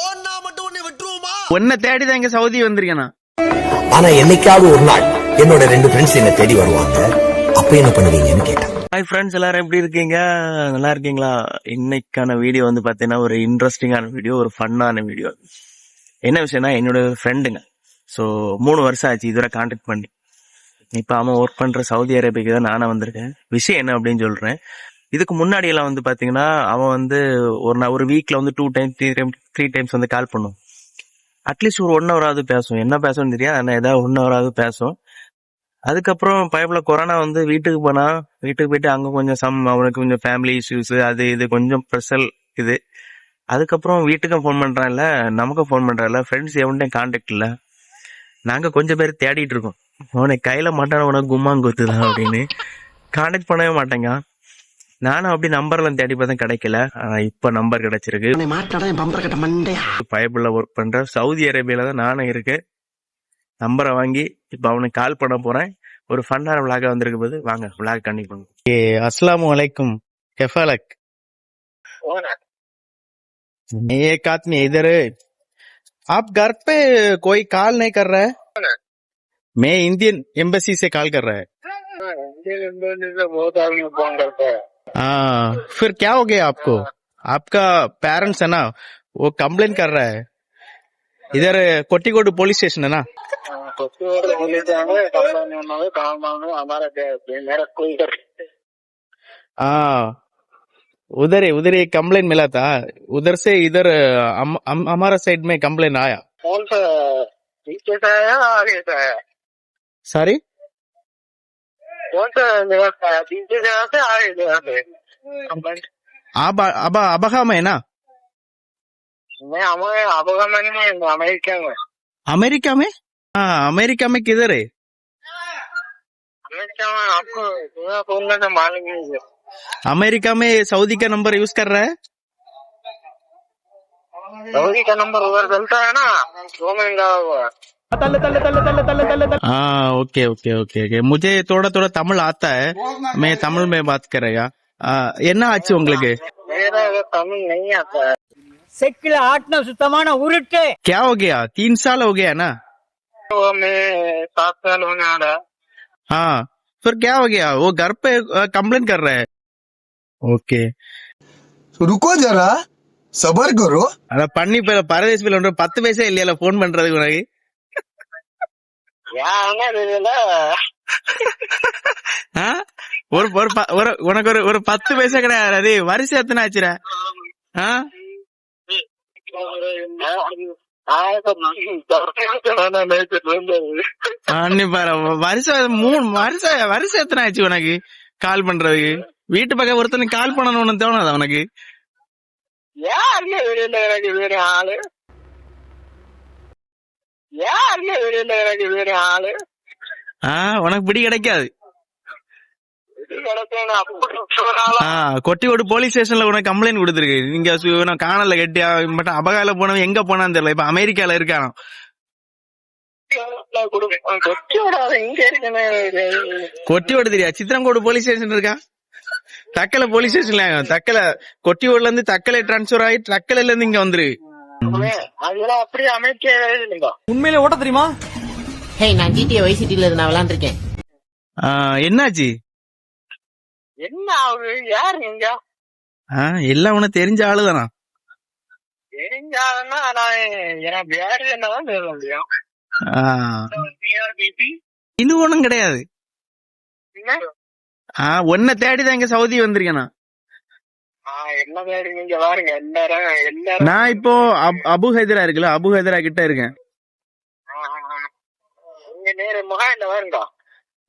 ஓன்னா மட்டும் உன்னை விட்டுருவோமா? உன்னை தேடி தான் இங்க சவுதி வந்திருக்கேன்? நான் ஆனா என்னைக்காவது ஒரு நாள் என்னோட ரெண்டு ஃப்ரெண்ட்ஸ் என்ன தேடி வருவாங்க. அப்ப என்ன பண்ணுவீங்கன்னு கேட்டேன். ஹாய் ஃப்ரெண்ட்ஸ் எல்லாரும் எப்படி இருக்கீங்க? நல்லா இருக்கீங்களா? இன்னைக்கான வீடியோ வந்து பார்த்தீங்கன்னா ஒரு இன்ட்ரெஸ்டிங்கான வீடியோ ஒரு ஃபன்னான வீடியோ என்ன விஷயம்னா என்னோட ஃப்ரெண்டுங்க ஸோ மூணு வருஷம் ஆச்சு இதுவரை கான்டாக்ட் பண்ணி. இப்போ அவன் ஒர்க் பண்ணுற சவுதி அரேபியாக்கு தான் நானே வந்திருக்கேன். விஷயம் என்ன அப்படின்னு சொல்கிறேன் இதுக்கு முன்னாடி எல்லாம் வந்து பார்த்தீங்கன்னா அவன் வந்து ஒரு நா- ஒரு வீக்கில் வந்து two time three time three times வந்து கால் பண்ணும். அட்லீஸ்ட் ஒரு ஒன் ஹவராவது பேசும். என்ன பேசணும்னு தெரியாது. ஆனால் ஏதாவது ஒன் ஹவராவது பேசும். அதுக்கப்புறம் பயப்புல கொரோனா வந்து வீட்டுக்கு போனா வீட்டுக்கு போயிட்டு அங்க கொஞ்சம் சம் அவனுக்கு கொஞ்சம் ஃபேமிலி இஷ்யூஸ் அது இது கொஞ்சம் ப்ரெஷல் இது. அதுக்கப்புறம் வீட்டுக்கும் ஃபோன் பண்றான்ல. நமக்கும் ஃபோன் பண்றான்ல. ஃப்ரெண்ட்ஸ் எவன்ட்டையும் கான்டாக்ட் இல்லை. நாங்க கொஞ்சம் பேர் தேடிட்டு இருக்கோம். அவனை கையில மாட்டான உனக்கு கும்மாங்குத்துதான் அப்படின்னு. கான்டாக்ட் பண்ணவே மாட்டேங்க நானும் அப்படி நம்பர்லாம் தேடி பார்த்தா கிடைக்கல ஆனா இப்ப நம்பர் கிடைச்சிருக்கு மாட்டாடா என் பம்பர கட்ட மண்டையா பயப்புள்ள ஒர்க் பண்ற சவுதி அரேபியால தான் நானும் இருக்கேன் நம்பரை வாங்கி இப்ப அவனுக்கு கால் பண்ண போறேன் ஒரு ஃபன்னான விளாக வந்திருக்க போது வாங்க விளாக் கண்டிப்பா பண்ணுங்க ஏ அஸ்லாம் வலைக்கும் केफालक एक आदमी इधर है आप घर पे कोई कॉल नहीं कर रहा है मैं इंडियन एम्बेसी से कॉल कर रहा है बहुत आदमी फोन करता है हाँ फिर क्या हो गया आपको आपका पेरेंट्स है ना वो कंप्लेन कर रहा है इधर कोटिकोड पुलिस स्टेशन है ना सबसे बड़े बोले जाएंगे कंपनी उन्होंने काम मांगो हमारा क्या- मेरा कोई कर हाँ उधर ही उधर एक कंप्लेन मिला था उधर से इधर हम, हम, हमारा साइड में कंप्लेन आया कौन सा पीछे से आया आगे से आया सॉरी कौन सा जगह जगह जगह अब में ना मैं हमारे अमेरिका में अमेरिका में हाँ अमेरिका में किधर है अमेरिका में आपको पूरा बोलने का मालूम नहीं है अमेरिका में सऊदी का नंबर यूज़ कर रहा है सऊदी का नंबर उधर चलता है ना महँगा हुआ हाँ ओके ओके ओके ओके मुझे थोड़ा थोड़ा तमिल आता है मैं तमिल में बात करेगा என்ன ஆச்சு உங்களுக்கு मेरा वो तमिल नहीं आता है செக்கில ஆட்டின சுத்தமான உருட்டு क्या हो गया तीन साल हो गया ना वो मैं सात साल होने आ रहा हाँ फिर क्या हो गया वो घर पे कंप्लेन कर रहा है ओके रुको जरा सबर करो அத பண்ணி இப்ப பரதேசி பிள்ளை ஒன்று பத்து பைசா இல்லையா போன் பண்றதுக்கு உனக்கு யாருன்னா தெரியல ஆ? ஒரு ஒரு ஒரு உனக்கு ஒரு ஒரு பத்து பைசா கிடையாது. அது வருஷம் எத்தனை ஆச்சுடா? ஆ? அன்னி பாரு வருஷம் மூணு வருஷம் வருஷம் எத்தனை ஆச்சு உனக்கு? கால் பண்றதுக்கு. வீட்டு பக்கம் ஒருத்தனுக்கு கால் பண்ணணும்னு தோணாதா உனக்கு? யாருங்க எனக்கு வேற ஆளு? ஆ உனக்கு பிடி கிடைக்காது. ஆ கொட்டியோடு போலீஸ் ஸ்டேஷன்ல உனக்கு கம்ப்ளைண்ட் கொடுத்துருக்கு நீங்க காணல கட்டியா மட்டும் அபகால போனவன் எங்க போனான்னு தெரியல. இப்ப அமெரிக்கால இருக்கானோ. கொட்டி கொட்டியோடு தெரியா? சித்திரங்கோடு போலீஸ் ஸ்டேஷன் இருக்கா? தக்கலை போலீஸ் ஸ்டேஷன்ல தக்கல கொட்டியோடுல இருந்து தக்கலை டிரான்ஸ்பர் ஆகி தக்கலைல இருந்து இங்க வந்துரு. அதெல்லாம் அப்படியே அமைக்க உண்மையில ஓட்ட தெரியுமா? ஹே நான் ஜிடிஏ வை சிட்டில நான் விளாண்டுருக்கேன். ஆ, என்னாச்சு? என்ன ஆகுது? யாரு இங்க ஆ, எல்லாம் உனக்கு தெரிஞ்ச ஆளுதானா? தெரிஞ்சாங்கன்னா நான் எனக்கு வேற என்னதான் சொல்ல முடியும். ஆ, இது ஒண்ணும் கிடையாது. என்ன? ஆ உன்னை தேடிதான் இங்க சவுதி வந்திருக்கேன் நான் இப்போ அப்- ஹைதரா இருக்குல்ல அபு ஹைதரா கிட்ட இருக்கேன்.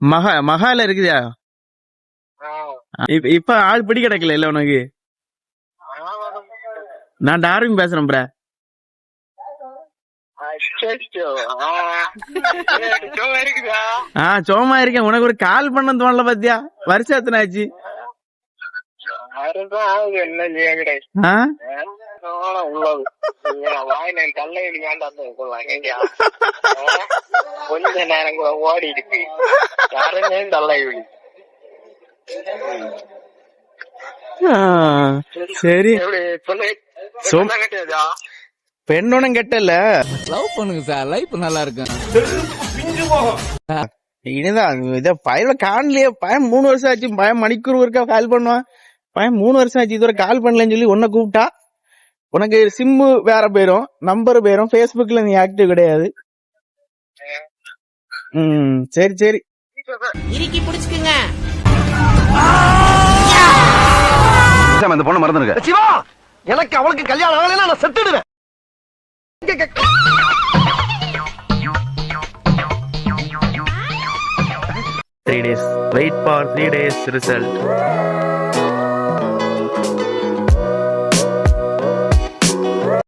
மகா மகால இருக்குதா இப்ப ஆள் பிடி கிடக்கல இல்ல உனக்கு? நான் டார்வின் பேசுறேன் ப்ரா. ஆ. சோமா இருக்கேன். உனக்கு ஒரு கால் பண்ண தோணல பாத்தியா? வருஷம் எத்தனை ஆச்சு கொஞ்ச நேரம் கூட ஓடி இருக்கு யாருமே தள்ளை சரி. பெண்ணொன்னும் கெட்டல. லவ் பண்ணுங்க சார் லைஃப் நல்லா இருக்கும் இனிதான் இத பையன் காணலையே. பையன் மூணு வருஷம் ஆச்சு. பையன் மணிக்கூர் ஒருக்கா கால் பண்ணுவான். பையன் மூணு வருஷம் ஆச்சு இதுவரை கால் பண்ணலன்னு சொல்லி உன்னை கூப்பிட்டா உனக்கு சிம்மு வேற போயிரும் நம்பர் போயிரும் ஃபேஸ்புக்ல நீ ஆக்டிவ் கிடையாது. ம் சரி சரி. இறுக்கி பிடிச்சுக்குங்க. அந்த பொண்ணு மறந்துருக்க சிவா எனக்கு அவளுக்கு கல்யாணம் ஆகலைன்னா நான் செத்துடுவேன். Three days wait for three days result